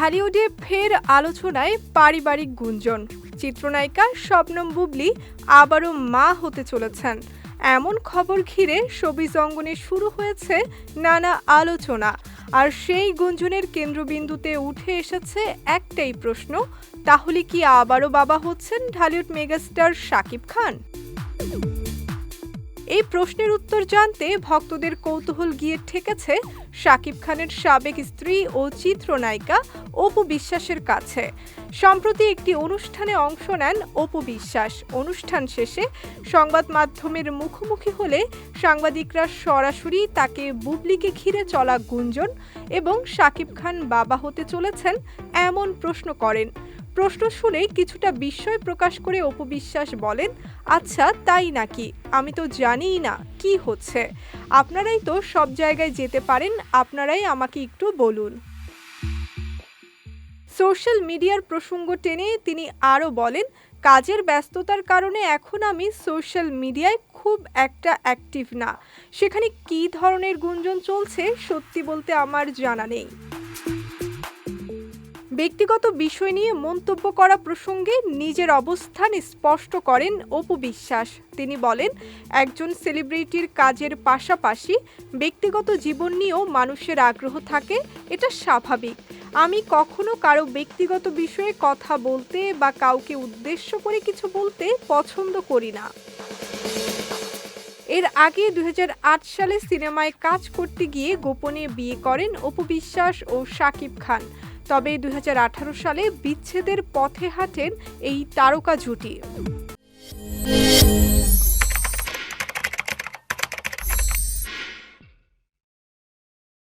ঢালিউডে ফের আলোচনায় পারিবারিক গুঞ্জন। চিত্রনায়িকা শবনম বুবলি আবারও মা হতে চলেছেন। এমন খবর ঘিরে শোবিজ অঙ্গনে শুরু হয়েছে নানা আলোচনা। আর সেই গুঞ্জনের কেন্দ্রবিন্দুতে উঠে এসেছে একটাই প্রশ্ন, তাহলে কি আবারও বাবা হচ্ছেন ঢালিউড মেগাস্টার শাকিব খান? এই প্রশ্নের উত্তর জানতে ভক্তদের কৌতূহল গিয়ে ঠেকেছে শাকিব খানের সাবেক স্ত্রী ও চিত্রনায়িকা অপু বিশ্বাসের কাছে। সম্প্রতি একটি অনুষ্ঠানে অংশ নেন অপু বিশ্বাস। অনুষ্ঠান শেষে সংবাদ মাধ্যমের মুখোমুখি হলে সাংবাদিকরা সরাসরি তাকে বুবলিকে ঘিরে চলা গুঞ্জন এবং শাকিব খান বাবা হতে চলেছেন এমন প্রশ্ন করেন। প্রশ্ন শুনে কিছুটা বিস্ময় প্রকাশ করে অপু বিশ্বাস বলেন আচ্ছা তাই নাকি? আমি তো জানিই না, কি হচ্ছে? আপনারাই তো সব জায়গায় যেতে পারেন, আপনারাই আমাকে একটু বলুন। সোশ্যাল মিডিয়ার প্রসঙ্গ টেনে তিনি আরও বলেন, কাজের ব্যস্ততার কারণে এখন আমি সোশ্যাল মিডিয়ায় খুব একটা অ্যাক্টিভ না। সেখানে কী ধরনের গুঞ্জন চলছে সত্যি বলতে আমার জানা নেই। ব্যক্তিগত বিষয় নিয়ে মন্তব্য করা প্রসঙ্গে নিজের অবস্থান স্পষ্ট করেন অপু বিশ্বাস। তিনি বলেন, একজন সেলিব্রিটির কাজের পাশাপাশি ব্যক্তিগত জীবন নিয়েও মানুষের আগ্রহ থাকে, এটা স্বাভাবিক। আমি কখনো কারও ব্যক্তিগত বিষয়ে কথা বলতে বা কাউকে উদ্দেশ্য করে কিছু বলতে পছন্দ করি না। এর আগে দুই হাজার আট সালে সিনেমায় কাজ করতে গিয়ে গোপনে বিয়ে করেন অপু বিশ্বাস ও শাকিব খান। তবে দু হাজার আঠারো সালে বিচ্ছেদের পথে হাঁটেন এই তারকা জুটি।